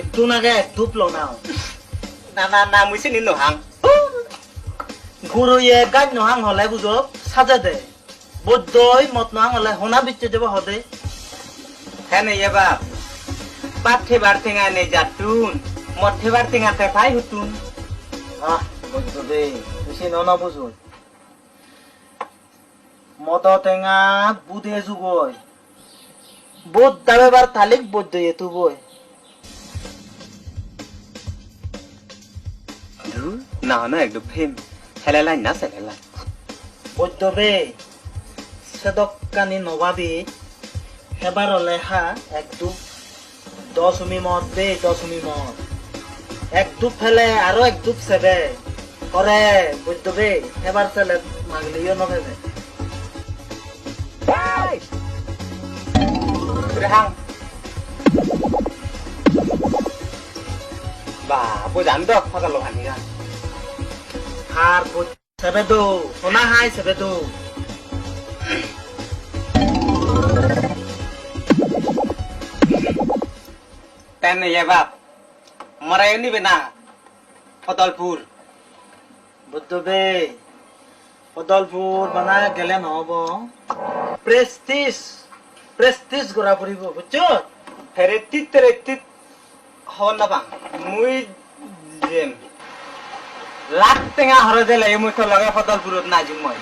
একটু নাগে ধূপ লো নাও না না না মুই চিনি নহাং গুরুয়ে গাছ নহাং হলে বুঝো সাজা দে বৈদ্যই মত নহাং হলে হোনা বিচ্ছে যাব হদে হ্যাঁ ইয়ে বাপ পাত থেবার টেঙা নেই যাতুন মদ থেবার টেঙাতে পাই হুতুন আহ বৈদ্য দে বেশি ননা বুঝো মদ টেঙা বুধে যুগই বোধ দাবেবার তালিক বৈদ্য এতু বই না না একদম ফেম হেলালাই না সেলাই বৈদ্য বে সেদকানি নবাবি হেবার লেহা এক দুপ দশমি মদ বে দশমি মদ এক দুপ ফেলে আরও এক দুপ সেবে করে বৈদ্য বে হেবার ফেলে মাগলিও নভেবে হাং বা বুঝান দক ফাঁকা লোহানি গা আর বৈদ্য সেবে দো সোনা হাই সেবে দো তেন ইয়ে বাপ মরাই নিবে না ফতলপুর বৈদ্য বে পদলপুর বানায় গেলে নহব প্রেস্টিজ প্রেস্টিজ গড়া পড়িব বুঝছো ফেরে তিত তেরে তিত হন না পাং মুই জেম লাখ টেঙা হরে দিলে এই তো লগে ফদল পুরত জিম মই।